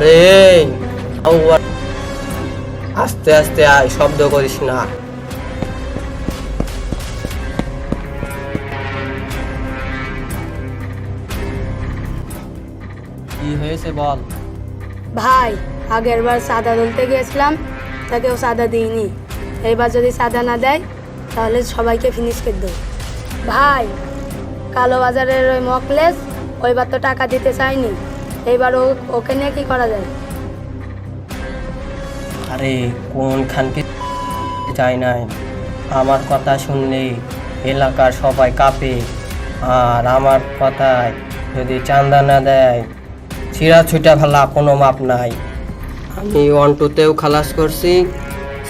আরে আস্তে আস্তে আয়, শব্দ করিস না। কি হয়েছে বল? ভাই আগের বার সাদা তুলতে গিয়েছিলাম, তাকেও সাদা দিইনি। এইবার যদি সাদা না দেয়, তাহলে সবাইকে ফিনিশ করে দেবো। ভাই, কালো বাজারের ওই মকলেস ওইবার তো টাকা দিতে চাইনি। এইবার ওকে নিয়ে কি করা যায়? আরে কোন খানকে চাই নাই? আমার কথা শুনলে এলাকার সবাই কাঁপে। আর আমার কথায় যদি চান্দা না দেয় ছিঁড়া ছুটা ফেলা কোনো মাপ নাই। আমি ওয়ান টুতেও খালাস করছি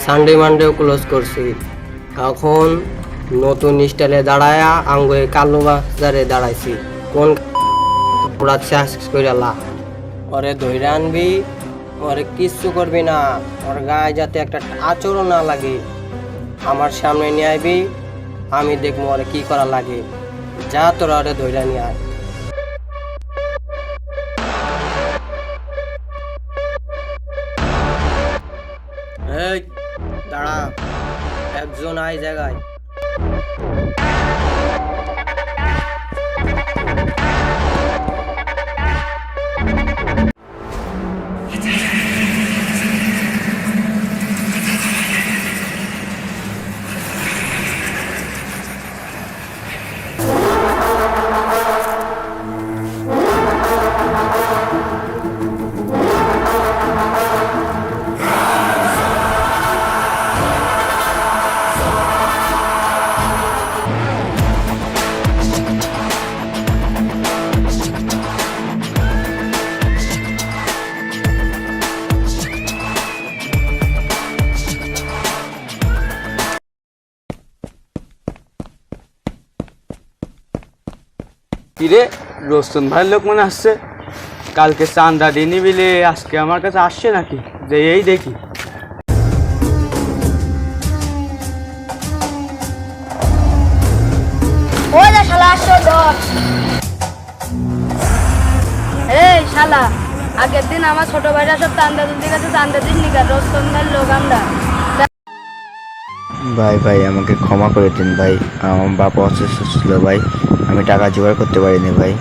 সানডে মানডেও ক্লোজ করছি। এখন নতুন স্টাইলে দাঁড়ায়া আঙ্গুয়ে কালো বাজারে দাঁড়াইছি। কোন পুরা শেষ করে লা। ওরে ধৈর্য আনবি, ওরে কিচ্ছু করবি না। ওর গায়ে যাতে একটা আচরও না লাগে। আমার সামনে নিয়ে আইবি, আমি দেখব ওরে কি করা লাগে। যা তোরা ওরে ধৈর্য নিয়ে আয়। দাঁড়া, একজন আয় জায়গায়। কিরে রোস্তন ভাইয়ের লোক মনে আসছে। কালকে চান্দা দিনি বিলে আজকে আমার কাছে আসছে নাকি? যে এই দেখি। শালা এই শালা, আগের দিন আমার ছোট ভাইরা সব চান্দা তুলতে গেছে চান্দা দিন নিকা রোস্তন্দার লোক আমরা। ভাই ভাই, আমাকে ক্ষমা করে দিন, ভাই। আমার বাপ অসুস্থ ছিল, ভাই। আমি টাকা জোগাড় করতে পারিনি, ভাই।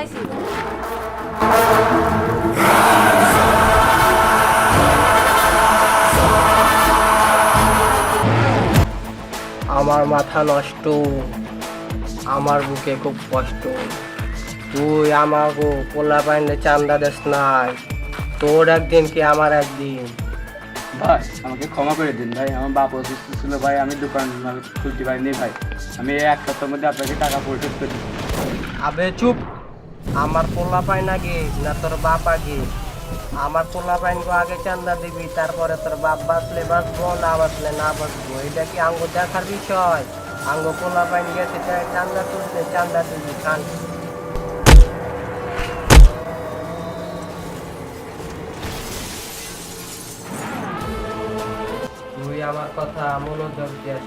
আমার মাথা নষ্ট। আমার বুকে খুব কষ্ট। তুই আমাকে পোলা পাইনে চান্দা দেস নাই। তোর একদিন কি আমার একদিন? ভাই আমাকে ক্ষমা করে দিন ভাই। আমার বাপ অসুস্থ ছিল ভাই আমি দোকান খুলতে পারিনি ভাই। আমি এক সপ্তাহের মধ্যে আপনাকে টাকা পরিশোধ করে আবে চুপ। আমার পোলা পাইন আগে না তোর বাপ আগে? আমার পোলা পাইন গো আগে চান্দা দিবি, তারপরে তোর বাপ বাঁচলে বাঁচবো, না বাঁচলে না বাঁচবো। এটা কি আঙ্গ দেখার বিষয়? আঙ্গ পোলা পাইন গেছে চান্দা তুলতে, চান্দা দিবি খান তুই আমার কথা মনোযোগ দিয়ে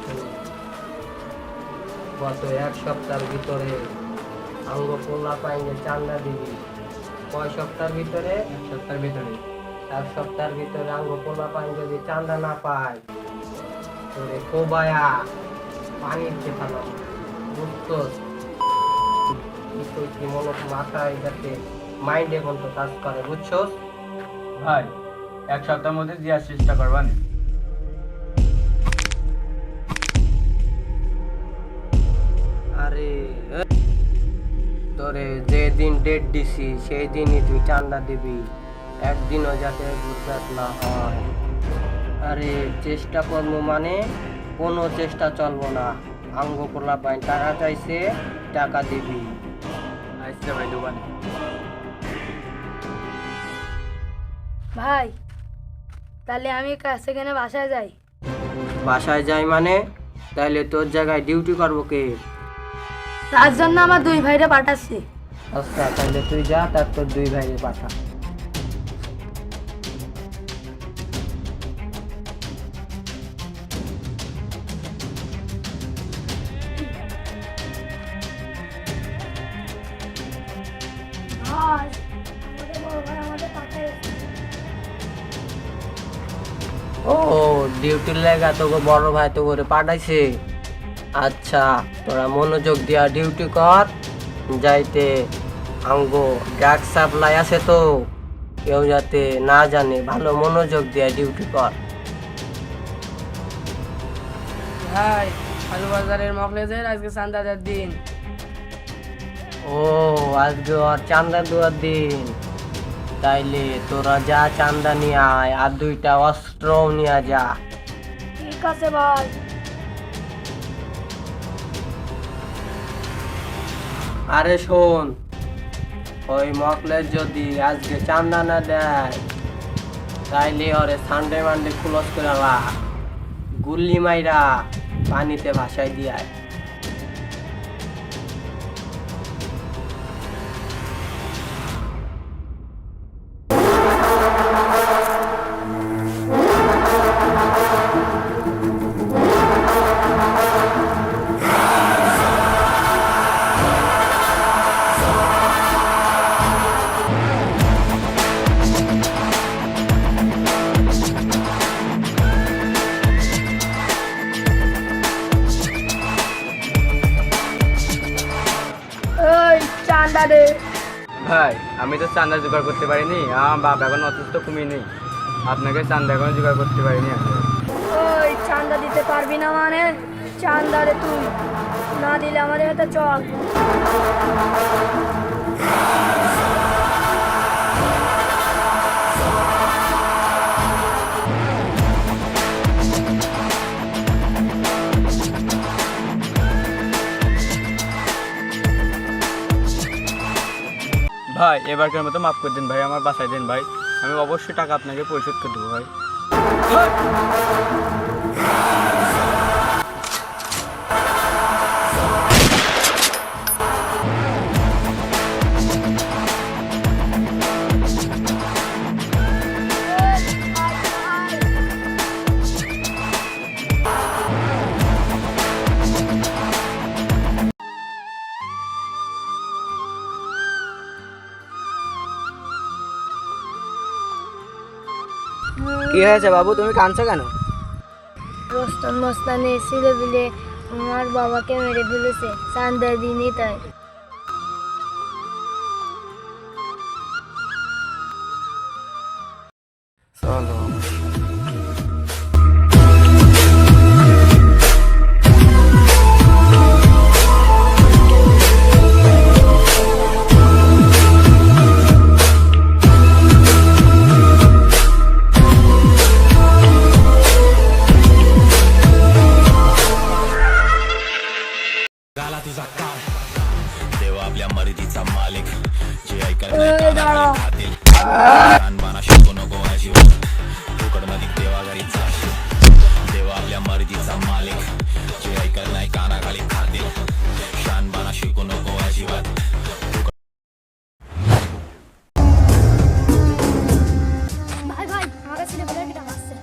গত এক সপ্তাহের ভিতরে আঙ্গ পোলা পাইনে চান্দা দিবি। কয় সপ্তাহের ভিতরে? এক সপ্তাহের ভিতরে। এক সপ্তাহের ভিতরে আঙ্গ পোলা পাইন যদি চান্দা না পায় তোরে কোবায়া পানির খেতাম বুঝতোস কি কইছি মনে মাথায় যাতে মাইন্ড এখন তো কাজ করে বুঝছোস? ভাই এক সপ্তাহের মধ্যে দেওয়ার চেষ্টা করবান আরে ডেট দিছি সেই দিনই তুই চান্দা দিবি। একদিনও যাতে বুঝাত না হয়। আরে চেষ্টা করব মানে কোনো চেষ্টা চলবো না। আঙ্গ পোলা পাই টাকা চাইছে টাকা দিবি। আসছে ভাই দোকানে। ভাই তাহলে আমি সেখানে বাসায় যাই? বাসায় যাই মানে? তাহলে তোর জায়গায় ডিউটি করব কে? তার জন্য আমার দুই ভাইরা পাঠাচ্ছি। আচ্ছা তাহলে তুই যা তার তোর দুই ভাইকে পাঠা। ও ডিউটির লেগা তোকে বড় ভাই তো করে পাঠাইছে। আচ্ছা তোরা মনোযোগ দিয়া ডিউটি কর যাইতে আঙ্গো ড্রাগ সাপ্লাই আছে তো। কেউ যাতে না জানে ভালো মনোযোগ দেয় ডিউটি কর। ভাই আলু বাজারের মকলেজের আজকে চান্দাদের দিন। ও আজকে ওর চান্দা দেওয়ার দিন। তাইলে তোরা যা চান্দা নিয়ে আয় আর দুইটা অস্ত্র নিয়ে যা। ঠিক আছে ভাই। আরে শোন ওই মকলের যদি আজকে চান্দা না দেয়, তাইলে ওরে সানডে মানডে খুলস করে গুল্লি মাইরা পানিতে ভাসাই দিয়ায়। আমি তো চান্দা জোগাড় করতে পারিনি, আমার বাপ এখন অসুস্থ কমিয়ে নেই। আপনাকে চান্দা এখন জোগাড় করতে পারিনি ওই চান্দা দিতে পারবি না মানে? চান্দা রে তুই না দিলে আমাদের হাতে চল। ভাই, এবারকার মতো মাফ করে দিন ভাই, আমার বাঁচাই দিন ভাই। আমি অবশ্যই টাকা আপনাকে পরিশোধ করে দেবো ভাই। কি হয়েছে বাবু? তুমি কাঁদছো কেন? রোস্তম মস্তানে ছিল বলে আমার বাবাকে মেরে ফেলেছে। চান্দা দিনই তাই। मर्जीचा मालिक जे ऐकत नाही कानाखाली खातील शानपणा शिकू नको अजिबात ভাই ভাই আমার ছেলে বলে কিটা মারছে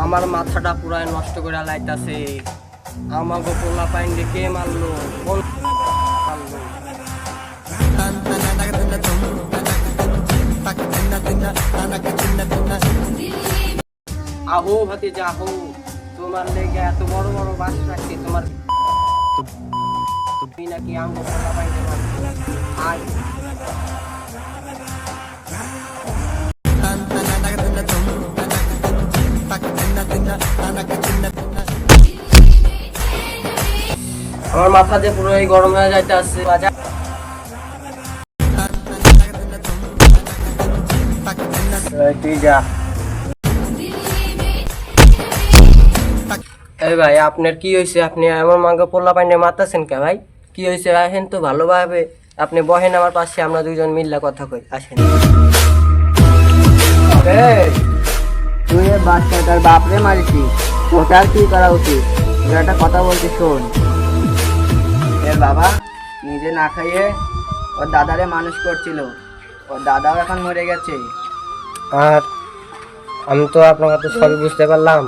আমার মাথাটা পুরাই নষ্ট করে লাইতাছে আমাকে পোলা পাইন্ডে কে মারলো কোন মারলো আহো ভাতিজা, আহো। তোমার লেগে এত বড় বড় বাস রাখছি, তোমার তুমি নাকি আঙ্গ আয়। আমার মাথা যে পুরো এই গরম হয়ে যাইতে আসছে বাজার। এই ভাই আপনার কি হয়েছে আপনি এমন মাকে পোল্লা পাইনে মারতেছেন কে ভাই কি হয়েছে আসেন তো ভালোভাবে আপনি বহেন আমার পাশে আমরা দুজন মিল্লা কথা কই আসেন তুই বাচ্চাটার বাপরে মারিছি ওটার কি করা উচিত? তোর একটা কথা বলছি শোন। এর বাবা, নিজে না খাইয়ে ওর দাদারে মানুষ করছিল। ওর দাদাও এখন মরে গেছে। আর আমি তো আপনার কথা সবই বুঝতে পারলাম।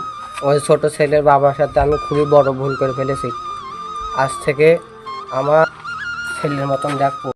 ওই ছোট ছেলের বাবার সাথে আমি খুবই বড় ভুল করে ফেলেছি। আজ থেকে আমার ছেলের মতন ডাকবো